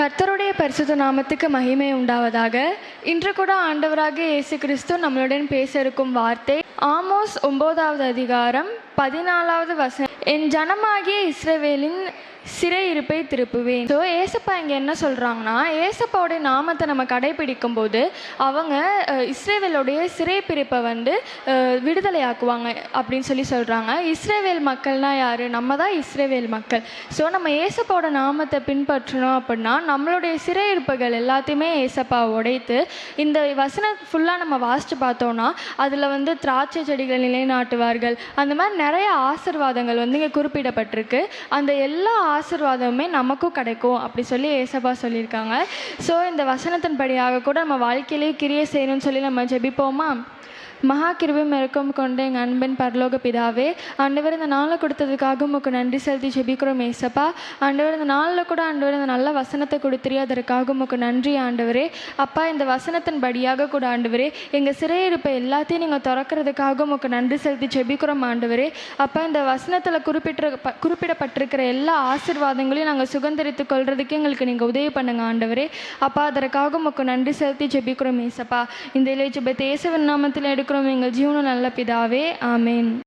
கர்த்தருடைய பரிசுத்த நாமத்துக்கு மகிமை உண்டாவதாக. இன்று கூட ஆண்டவராக இயேசு கிறிஸ்து நம்மளுடன் பேச இருக்கும் வார்த்தை ஆமோஸ் ஒன்பதாவது அதிகாரம் பதினாலாவது வசனம் என் ஜனமாகிய இஸ்ரவேலின் சிறையிருப்பை திருப்புவேன். ஸோ ஏசப்பா இங்கே என்ன சொல்கிறாங்கன்னா ஏசப்பாவுடைய நாமத்தை நம்ம கடைபிடிக்கும் போது அவங்க இஸ்ரேவேலுடைய சிறைப்பிரிப்பை வந்து விடுதலையாக்குவாங்க அப்படின்னு சொல்லி சொல்கிறாங்க இஸ்ரேவேல் மக்கள்னா யார்? நம்ம தான் இஸ்ரேவேல் மக்கள். ஸோ நம்ம ஏசப்பாவோட நாமத்தை பின்பற்றணும் அப்படின்னா நம்மளுடைய சிறையிருப்புகள் எல்லாத்தையுமே ஏசப்பா உடைத்து இந்த வசனம் ஃபுல்லாக நம்ம வாசித்து பார்த்தோன்னா அதில் வந்து திராட்சை செடிகளை நிலைநாட்டுவார்கள். அந்த மாதிரி நிறைய ஆசிர்வாதங்கள் வந்து இங்கே குறிப்பிடப்பட்டிருக்கு. அந்த எல்லா ஆசிர்வாதமுமே நமக்கும் கிடைக்கும் அப்படி சொல்லி ஏசப்பா சொல்லியிருக்காங்க. ஸோ இந்த வசனத்தின்படியாக கூட நம்ம வாழ்க்கையிலேயே கிரியை செய்யணும்னு சொல்லி நம்ம ஜெபிப்போமா? மகா கிருபம் இறக்கம் கொண்ட எங்கள் அன்பின் பரலோக பிதாவே ஆண்டவர் இந்த நாளை கொடுத்ததுக்காக உங்களுக்கு நன்றி செலுத்தி ஜெபிக்கிறோம் ஏசப்பா. ஆண்டவர் இந்த நாளில் கூட ஆண்டவர் இந்த நல்ல வசனத்தை கொடுத்துறீ அதற்காக உங்களுக்கு நன்றி ஆண்டவரே. அப்பா இந்த வசனத்தின் படியாக கூட ஆண்டவரே எங்கள் சிறையிருப்பை எல்லாத்தையும் நீங்கள் திறக்கிறதுக்காக உங்களுக்கு நன்றி செலுத்தி ஜெபிக்கிறோம் ஆண்டவரே. அப்பா இந்த வசனத்தில் குறிப்பிட்ட ப- குறிப்பிடப்பட்டிருக்கிற எல்லா ஆசீர்வாதங்களையும் நாங்கள் சுதந்திரித்து கொள்றதுக்கு எங்களுக்கு நீங்கள் உதவி பண்ணுங்க ஆண்டவரே. அப்பா அதற்காக உமக்கு நன்றி செலுத்தி ஜெபிக்கிறோம் ஏசப்பா. இந்த இளைய ஜெபத்தை இயேசுவின் நாமத்தில் எடுக்கிறோம் எங்கள் ஜீவனம் நல்ல பிதாவே. ஆமேன்.